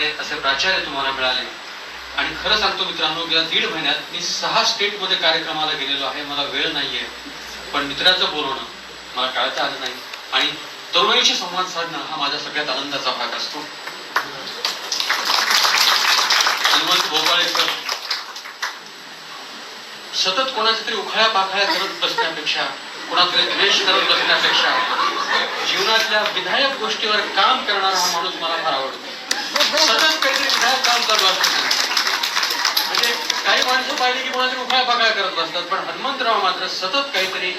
असणारे असे प्राचार्य तुम्हाला मिळाले. आणि खरं सांगतो मित्रांनो गेल्या दीड महिन्यात मी सहा स्टेटमध्ये कार्यक्रमाला गेलेलो आहे. मला वेळ नाहीये. पण मित्राचं बोलवणं मला टाळता आलं नाही. आणि तरुणाईशी संवाद साधणं हा माझ्या सगळ्यात आनंदाचा भाग असतो. हनुमंत भोपाळेकर सतत कोणाच्या तरी उखाळ्या पाखाळ्या करत बसण्यापेक्षा कोणाकडे द्वेष करत बसण्यापेक्षा जीवनातल्या विधायक गोष्टीवर काम करणारा हा माणूस मला फार आवडतो. सतत काहीतरी विधायक काम चालू असतं म्हणजे काही माणसं पाहिली की कोणातरी उखाळ्या पाखाळ्या करत बसतात पण हनुमंतराव मात्र सतत काहीतरी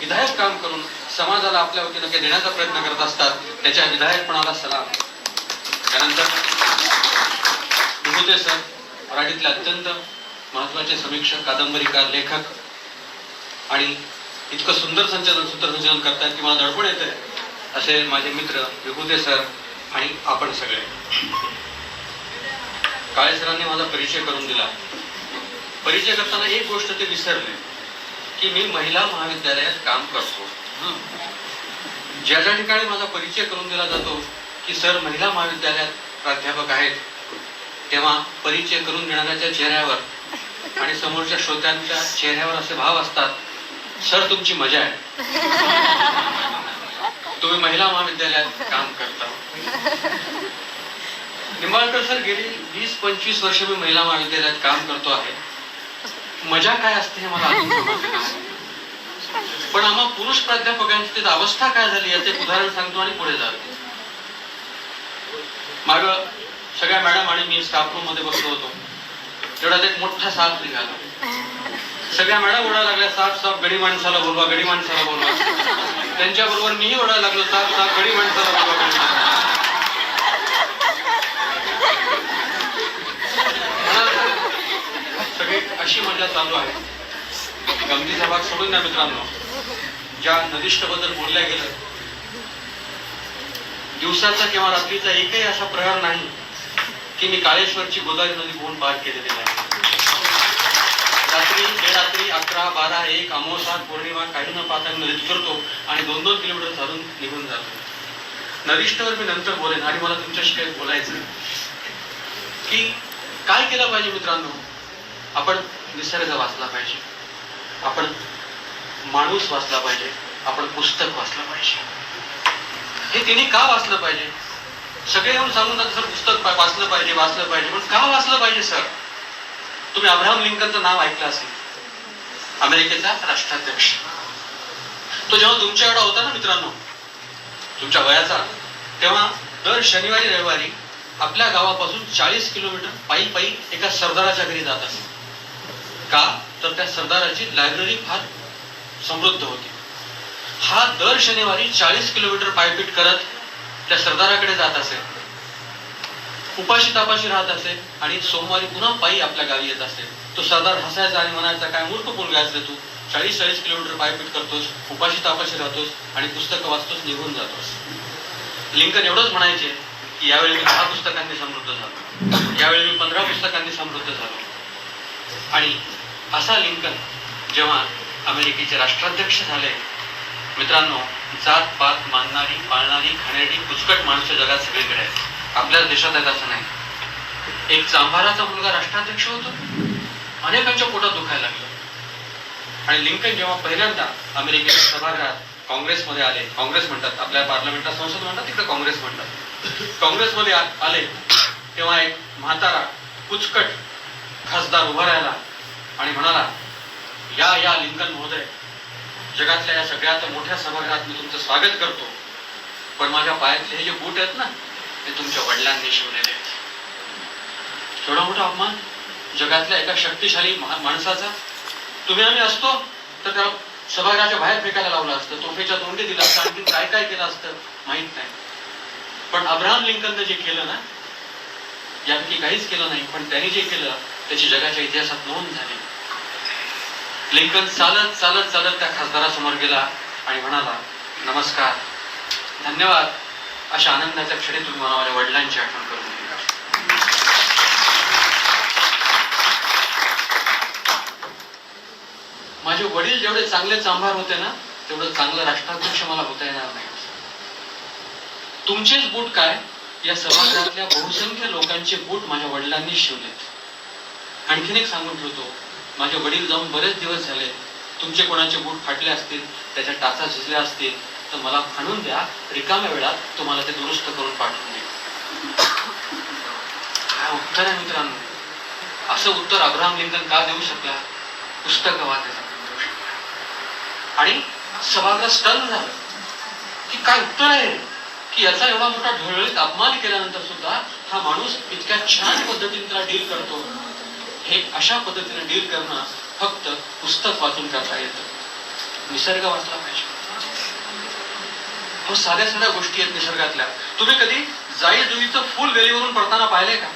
विधायक काम करून समाजाला आपल्या वतीनं काही देण्याचा प्रयत्न करत असतात. त्याच्या विधायकपणाला सलाम. त्यानंतर विभूते सर मराठीतले अत्यंत महत्त्वाचे समीक्षक कादंबरीकार लेखक आणि इतकं सुंदर संचालन सूत्रसंचालन करतात की मला दडपण येते असे माझे मित्र विभूते सर आणि आपण सगळे. काळे सरांनी माझा परिचय करून दिला. परिचय करताना एक गोष्ट ते विसरले की मी महिला महाविद्यालयात काम करतो. ज्या ज्या ठिकाणी माझा परिचय करून दिला जातो की सर महिला महाविद्यालयात प्राध्यापक आहेत तेव्हा परिचय करून देणाऱ्याच्या चेहऱ्यावर आणि समोरच्या श्रोत्यांच्या चेहऱ्यावर असे भाव असतात सर तुमची मजा आहे. तुम्ही महिला महाविद्यालयात काम करता निंबाळकर सर गेली वीस पंचवीस वर्ष मी महिला महाविद्यालयात काम करतो आहे. मजा काय असते हे मला पण आम्हा पुरुष प्राध्यापकांची अवस्था काय झाली याचे उदाहरण सांगतो आणि पुढे जातो. माग सगळ्या मॅडम आणि मी स्टाफ रूममध्ये बसलो होतो. तेवढ्यात एक मोठा साप निघाला. सगळ्या मॅडम ओढायला लागल्या साफ साप गडी माणसाला बोलवा गडी माणसाला बोलवा. त्यांच्या बरोबर मीही ओढायला लागलो साफ साप गडी माणसाला बोलवा गडी सगळी अशी मजा चालू आहे. गमतीचा भाग सोडून द्या मित्रांनो. ज्या नदिष्टबद्दल बोलल्या गेलं दिवसाचा किंवा रात्रीचा एकही असा प्रहार नाही की मी काळेश्वरची गोदावरी नदी बोलून पार केलेली नाही. रात्री बेरात्री अकरा बारा एक अमावसा पौर्णिमा काही न पाहता मी नदीत करतो आणि दोन दोन किलोमीटर चालून निघून जातो. नरिष्ठवर मी नंतर बोलेन आणि मला तुमच्याशी काही बोलायचं की काय केलं पाहिजे मित्रांनो? आपण निसर्ग वाचला पाहिजे. आपण माणूस वाचला पाहिजे. आपण पुस्तक वाचलं पाहिजे. हे तिने का वाचलं पाहिजे? सगळे येऊन सांगून जातात, सर पुस्तक वाचलं पाहिजे वाचलं पाहिजे. पण का वाचलं पाहिजे सर? तुम्ही अब्राहम लिंकनचं नाव ऐकलं असेल. अमेरिकेचा राष्ट्राध्यक्ष. तो जेव्हा तुमच्याकडे होता ना मित्रांनो तुमच्या वयाचा तेव्हा दर शनिवारी रविवारी आपल्या गावापासून चाळीस किलोमीटर पायी पायी एका सरदाराच्या घरी जात असे. का? तर त्या सरदाराची लायब्ररी फार समृद्ध होती. हा दर शनिवारी चाळीस किलोमीटर पायपीट करत त्या सरदाराकडे जात असे. उपाशी तापाशी राहत असे आणि सोमवारी पुन्हा पायी आपल्या गावी येत असे तो सरदार हसायचा आणि म्हणायचा काय मूर्ख मुलगा आहेस तू? चाळीस चाळीस किलोमीटर पायपीट करतोस उपाशी तापाशी राहतोस आणि पुस्तकं वाचतोस निघून जातोस. लिंकन एवढंच म्हणायचे की यावेळी मी दहा पुस्तकांनी समृद्ध झालो. यावेळी मी पंधरा पुस्तकांनी समृद्ध झालो. आणि असा लिंकन जेव्हा अमेरिकेचे राष्ट्राध्यक्ष झाले मित्रांनो जात पात मानणारी पाळणारी खाण्याची कुचकट माणसं जगात सगळीकडे आहेत. आपल्याच देशात आहेत असं नाही. एक चांभाराचा मुलगा राष्ट्राध्यक्ष होतो अनेकांच्या पोटात दुखायला लागलं. आणि लिंकन जेव्हा पहिल्यांदा अमेरिकेच्या सभागृहात काँग्रेसमध्ये आले काँग्रेस म्हणतात आपल्या पार्लमेंटात संसद म्हणतात तिकडे काँग्रेस म्हणतात. काँग्रेसमध्ये आ- आले तेव्हा एक म्हातारा कुचकट खासदार उभा राहिला आणि म्हणाला या या लिंकन महोदय जगातल्या या सगळ्यात मोठ्या सभागृहात मी तुमचं स्वागत करतो. पण माझ्या पायातले हे जे बूट आहेत ना ते तुमच्या वडिलांनी शिवलेले. एवढा मोठा अपमान? जगातल्या एका शक्तिशाली माणसाचा? तुम्ही आम्ही असतो तर त्याला सभागृहाच्या बाहेर फेकायला लावलं असतं तोफेच्या तोंडी दिलं असतं आणखी काय काय केलं असतं माहीत नाही. पण अब्राहम लिंकननं जे केलं ना यापैकी काहीच केलं नाही पण त्यांनी जे केलं त्याची जगाच्या इतिहासात नोंद झाली. लिंकन चालत चालत चालत त्या खासदारासमोर गेला आणि म्हणाला नमस्कार धन्यवाद. अशा आनंदाच्या क्षणी तुम्ही मला माझ्या वडिलांची आठवण करून दिली. माझे वडील जेवढे चांगले चांभार होते ना तेवढं चांगलं राष्ट्राध्यक्ष मला होता येणार नाही. तुमचेच बूट काय? या सभागृहातल्या बहुसंख्य लोकांचे बूट माझ्या वडिलांनी शिवलेत. आणखीन एक सांगून ठेवतो माझे वडील जाऊन बरेच दिवस झाले तुमचे कोणाचे बूट फाटले असतील त्याच्या टाचा झिजल्या असतील तर मला आणून द्या. रिकाम्या वेळात तुम्हाला ते दुरुस्त करून पाठवून देईल काय उत्तर आहे मित्रांनो? असं उत्तर अब्राहम लिंकन का देऊ शकला? पुस्तक वाचायचा आणि सभागृह स्टन झालं. की काय उत्तर आहे? की याचा एवढा मोठा ढळळीत अपमान केल्यानंतर सुद्धा हा माणूस इतक्या छान पद्धतीने त्याला डील करतो. हे अशा पद्धतीने डील करणं फक्त पुस्तक वाचून करता येतं. निसर्ग वाचला पाहिजे. अहो, साध्या साध्या गोष्टी आहेत निसर्गातल्या. तुम्ही कधी जाई जुईचं फुल वेलीवरून पडताना पाहिलंय का?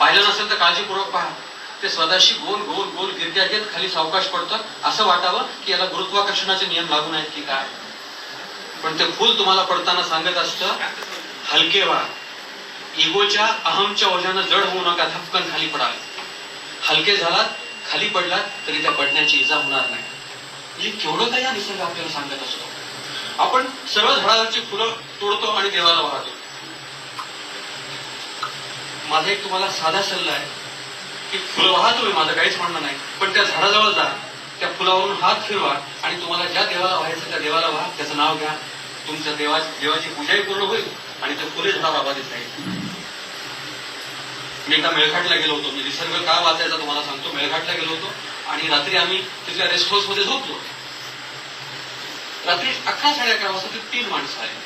पाहिलं नसेल तर काळजीपूर्वक पहा. ते स्वतःशी गोल गोल गोल गिरक्या घेत खाली सावकाश पडतं. असं वाटावं की याला गुरुत्वाकर्षणाचे नियम लागून आहेत की काय? पण ते फुल तुम्हाला पडताना सांगत असतं हलके व्हा. इगोच्या अहमच्या ओझ्यानं जड होऊ नका थपकन खाली पडाल. हलके झालात खाली पडलात तरी त्या पडण्याची इजा होणार नाही. म्हणजे केवढं काही या निसर्ग आपल्याला सांगत असतो? आपण सर्व झाडावरची फुलं तोडतो आणि देवाला वाहतो. माझा एक तुम्हाला साधा सल्ला आहे की फुलं वाहा तुम्ही माझं काहीच म्हणणं नाही. पण त्या झाडाजवळ जा त्या फुलावरून हात फिरवा आणि तुम्हाला ज्या देवाला व्हायचं त्या देवाला व्हा त्याचं नाव घ्या. तुमच्या देवा देवाची पूजाही पूर्ण होईल आणि ते फुले झाडावर आबादित राहील. मी एका मेळघाटला गेलो होतो. मी निसर्ग का वाचायचा तुम्हाला सांगतो. मेळघाटला गेलो होतो आणि रात्री आम्ही तिथल्या रेस्ट हाऊसमध्ये झोपलो. रात्री अकरा साडे अकरा वाजता ते तीन माणसं आली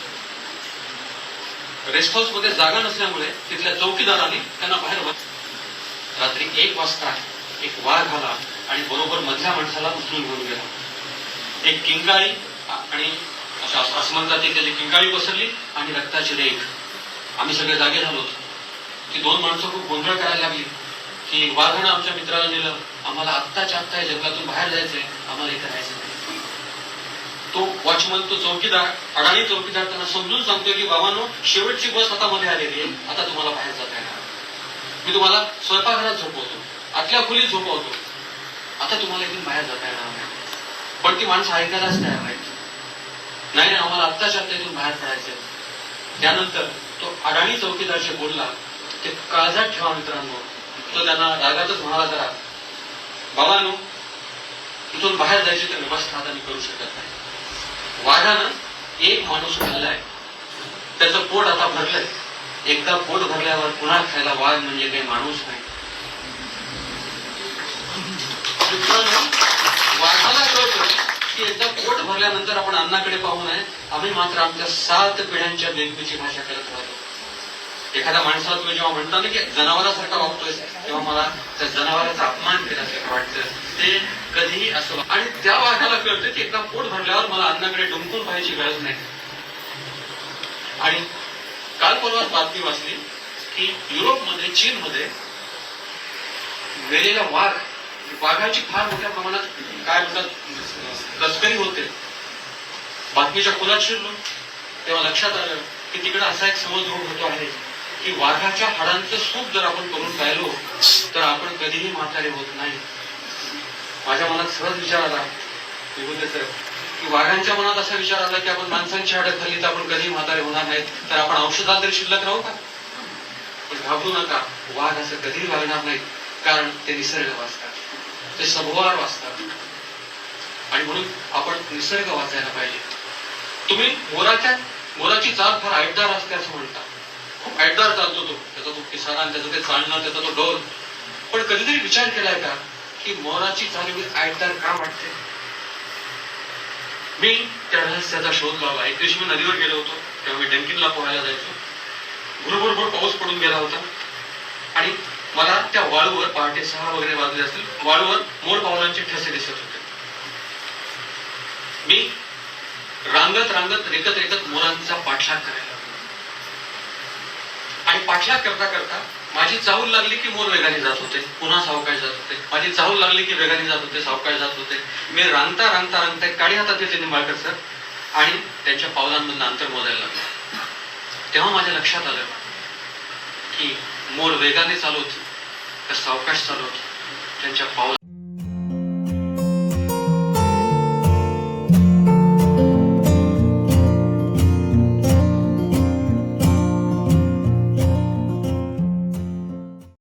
रेस्ट हाऊसमध्ये जागा नसल्यामुळे तिथल्या चौकीदारांनी त्यांना बाहेर बस रात्री एक वाजता एक वाघ आला आणि बरोबर मधल्या माणसाला उचलून घेऊन गेला. एक किंकाळी आणि अशा त्याची किंकाळी पसरली आणि रक्ताची रेख आम्ही सगळे जागे झालो होतो. ती दोन माणसं खूप गोंधळ करायला लागली. की वाघानं आमच्या मित्राला नेलं. आम्हाला आत्ताच्या आत्ता या जंगलातून बाहेर जायचंय. आम्हाला इथे राहायचं तो वॉचमन तो चौकीदार अडाणी चौकीदार त्यांना समजून सांगतोय की बाबांनो शेवटची बस आता मध्ये आलेली आहे. आता तुम्हाला बाहेर जाता येणार मी तुम्हाला स्वयंपाकघरात झोपवतो. आतल्या खोलीत झोपवतो. आता तुम्हाला इथून बाहेर जाता येणार नाही. पण ती माणसं ऐकायलाच तयार नाही नाही आम्हाला आत्ताच्या आत्ता इथून बाहेर पडायचे त्यानंतर तो अडाणी चौकीदार जे बोलला. ते काळजात ठेवा मित्रांनो. तो त्यांना रागातच म्हणाला जरा बाबांनो इथून बाहेर जायची तर व्यवस्था आता मी करू शकत नाही. वाघानं एक माणूस खाल्लाय. त्याचं पोट आता भरलंय. एकदा पोट भरल्यावर पुन्हा खायला वाघ म्हणजे काही माणूस नाही. वाघाला कळतं की एकदा पोट भरल्यानंतर आपण अन्नाकडे पाहू नये आम्ही मात्र आमच्या सात पिढ्यांच्या बेंबीची भाषा करत राहतो. एखाद्या माणसाला तुम्ही जेव्हा म्हणता ना की जनावरासारखा वागतोय तेव्हा मला त्या जनावराचा अपमान केल्यासारखं वाटतं. ते कधीही असं. आणि त्या वाघाला कळतं की एकदा पोट भरल्यावर मला अन्नाकडे डुंकून पाहायची गरज नाही. आणि काल परवा बातमी वाचली की युरोपमध्ये चीनमध्ये वेलेला वाघ वाघाची फार मोठ्या प्रमाणात काय म्हणतात तस्करी होते. बातमीच्या खोलात शिरलो. तेव्हा लक्षात आलं की तिकडे असा एक समज रोग होतो आहे की वाघाच्या हाडांचं सूप जर आपण करून पाहिलो तर आपण कधीही म्हातारे होत नाही. माझ्या मनात सहज विचार आला. मी बोलले सर की वाघांच्या मनात असा विचार आला की आपण माणसांची हाडं खाल्ली तर आपण कधी म्हातारे होणार नाहीत तर आपण औषधात तरी शिल्लक राहू का? पण घाबरू नका वाघ असं कधीही वागणार नाहीत कारण ते निसर्ग वाचतात. ते सभोवार वाचतात. आणि म्हणून आपण निसर्ग वाचायला पाहिजे. तुम्ही मोराच्या मोराची चाल फार ऐटदार असते असं म्हणतात खूप ऐटदार चालतो तो. त्याचा तो किसारा त्याचा त्याचं ते चालणं त्याचा तो डोल पण कधीतरी विचार केलाय का? की मौनाची चालू आयतदार का वाटते मी त्या रहस्याचा शोध लावला. एक दिवशी मी नदीवर गेलो होतो. तेव्हा मी डंकिनला पोहायला जायचो. भुरभुरभुर पाऊस पडून गेला होता. आणि मला त्या वाळूवर पहाटे सहा वगैरे वाजले असतील वाळूवर मोर पावलांचे ठसे दिसत होते. मी रांगत रांगत रेकत रेकत मोरांचा पाठलाग करायला आणि पाठलाग करता करता माझी चाहूल लागली की मोर वेगाने जात होते. पुन्हा सावकाश जात होते. माझी चाहूल लागली की वेगाने जात होते सावकाश जात होते. मी रांगता रांगता रांगता काळी हातात येते निंबाळकर सर. आणि त्यांच्या पावलांमधून अंतर मोजायला लागलं. तेव्हा माझ्या लक्षात आलं की मोर वेगाने चालवत तर सावकाश चालवत त्यांच्या पावला